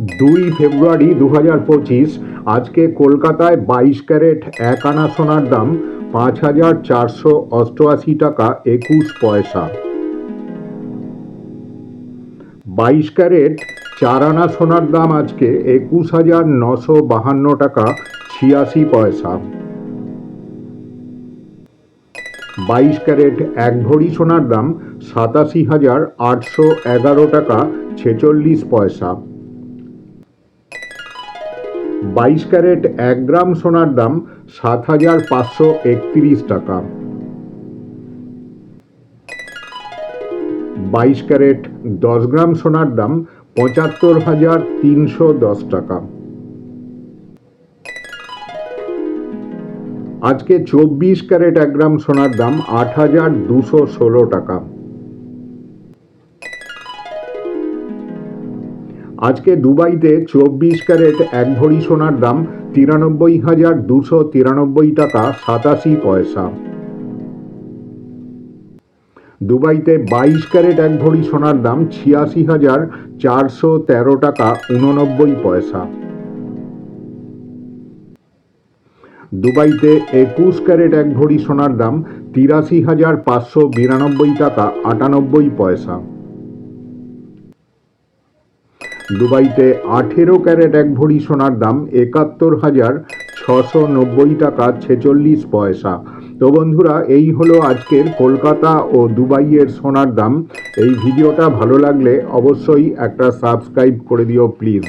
দুই ফেব্রুয়ারি দু হাজার পঁচিশ, আজকে কলকাতায় বাইশ ক্যারেট এক আনা সোনার দাম পাঁচ হাজার চারশো অষ্টআশি টাকা একুশ পয়সা। বাইশ ক্যারেট চার আনা সোনার দাম আজকে একুশ হাজার নশো বাহান্ন টাকা ছিয়াশি পয়সা। বাইশ ক্যারেট এক ভরি সোনার দাম সাতাশি হাজার আটশো এগারো টাকা ছেচল্লিশ পয়সা। বাইশ ক্যারেট এক গ্রাম সোনার দাম সাত হাজার পাঁচশো একত্রিশ টাকা। বাইশ ক্যারেট দশ গ্রাম সোনার দাম পঁচাত্তর হাজার তিনশো দশ টাকা। আজকে চব্বিশ ক্যারেট এক গ্রাম সোনার দাম আট হাজার দুশো ষোলো টাকা। আজকে দুবাইতে চব্বিশ ক্যারেট, এক ভরি সোনার দাম তিরানব্বই হাজার দুশো তিরানব্বই টাকা সাতাশি পয়সা। দুবাইতে বাইশ ক্যারেট, এক ভরি সোনার দাম ছিয়াশি হাজার চারশো তেরো টাকা উননব্বই পয়সা। দুবাইতে একুশ ক্যারেট, এক ভরি সোনার দাম তিরাশি হাজার পাঁচশো বিরানব্বই টাকা আটানব্বই পয়সা। দুবাইতে আঠেরো ক্যারেট এক ভরি সোনার দাম একাত্তর হাজার ছশো নব্বই টাকা ছেচল্লিশ পয়সা। তো বন্ধুরা, এই হলো আজকের কলকাতা ও দুবাইয়ের সোনার দাম। এই ভিডিওটা ভালো লাগলে অবশ্যই একটা সাবস্ক্রাইব করে দিও, প্লিজ।